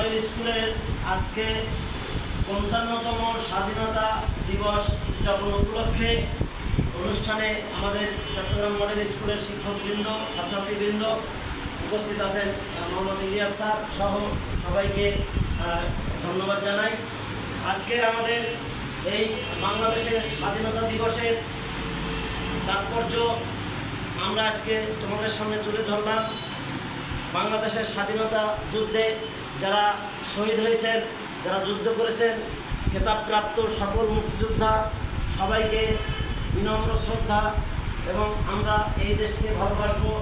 Model স্কুলের আজকে পঞ্চান্নতম স্বাধীনতা দিবস উদযাপন উপলক্ষে অনুষ্ঠানে আমাদের চট্টগ্রাম মডেল স্কুলের শিক্ষকবৃন্দ, ছাত্রছাত্রীবৃন্দ উপস্থিত আছেন মোহাম্মদ ইলিয়াস স্যার সহ সবাইকে ধন্যবাদ জানাই। আজকের আমাদের এই বাংলাদেশের স্বাধীনতা দিবসের তাৎপর্য আমরা আজকে তোমাদের সামনে তুলে ধরলাম। বাংলাদেশের স্বাধীনতা যুদ্ধে যারা শহীদ হয়েছেন, যারা যুদ্ধ করেছেন, খেতাবপ্রাপ্ত সকল মুক্তিযোদ্ধা, সবাইকে বিনম্র শ্রদ্ধা এবং আমরা এই দেশকে ভালোবাসবো,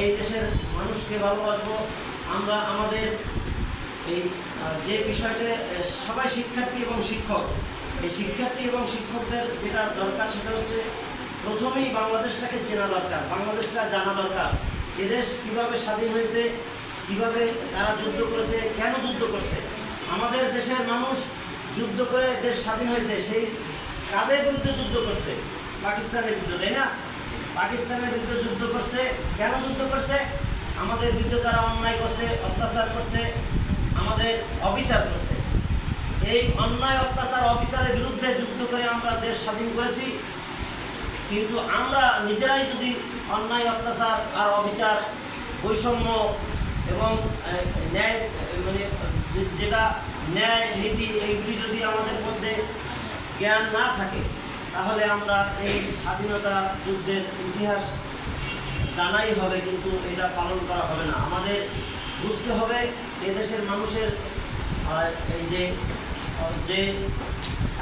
এই দেশের মানুষকে ভালোবাসবো। আমরা আমাদের এই যে বিষয়টা সবাই শিক্ষার্থী এবং শিক্ষক। এই শিক্ষার্থী এবং শিক্ষকদের যেটা দরকার সেটা হচ্ছে প্রথমেই বাংলাদেশটাকে চেনা দরকার, বাংলাদেশটা জানা দরকার। এদেশ কীভাবে স্বাধীন হয়েছে কীভাবে তারা যুদ্ধ করেছে, কেন যুদ্ধ করছে? আমাদের দেশের মানুষ যুদ্ধ করে দেশ স্বাধীন হয়েছে, সেই কাদের বিরুদ্ধে যুদ্ধ করছে? পাকিস্তানের বিরুদ্ধে, তাই না? পাকিস্তানের বিরুদ্ধে যুদ্ধ করছে, কেন যুদ্ধ করছে? আমাদের বিরুদ্ধে তারা অন্যায় করছে, অত্যাচার করছে, আমাদের অবিচার করছে। এই অন্যায়, অত্যাচার, অবিচারের বিরুদ্ধে যুদ্ধ করে আমরা দেশ স্বাধীন করেছি। কিন্তু আমরা নিজেরাই যদি অন্যায়, অত্যাচার আর অবিচার, বৈষম্য এবং ন্যায় মানে যেটা ন্যায়, নীতি, এইগুলি যদি আমাদের মধ্যে জ্ঞান না থাকে, তাহলে আমরা এই স্বাধীনতা যুদ্ধের ইতিহাস জানাই হবে, কিন্তু এটা পালন করা হবে না। আমাদের বুঝতে হবে এদেশের মানুষের এই যে যে,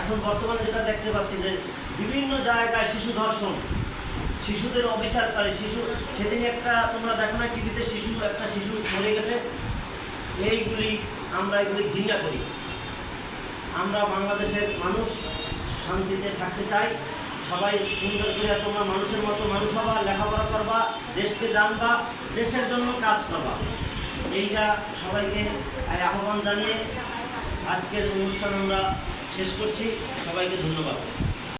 এখন বর্তমানে যেটা দেখতে পাচ্ছি যে, বিভিন্ন জায়গায় শিশু ধর্ষণ শিশুদের অবিচার করে। শিশু সেদিন একটা, তোমরা দেখো না টিভিতে শিশু, একটা শিশু মরে গেছে। এইগুলি আমরা এগুলি ঘৃণা করি। আমরা বাংলাদেশের মানুষ, শান্তিতে থাকতে চাই। সবাই সুন্দর করে তোমরা মানুষের মতো মানুষ হবা, লেখাপড়া করবা, দেশকে জানবা, দেশের জন্য কাজ করবা। এইটা সবাইকে আহ্বান জানিয়ে আজকের অনুষ্ঠান আমরা শেষ করছি। সবাইকে ধন্যবাদ।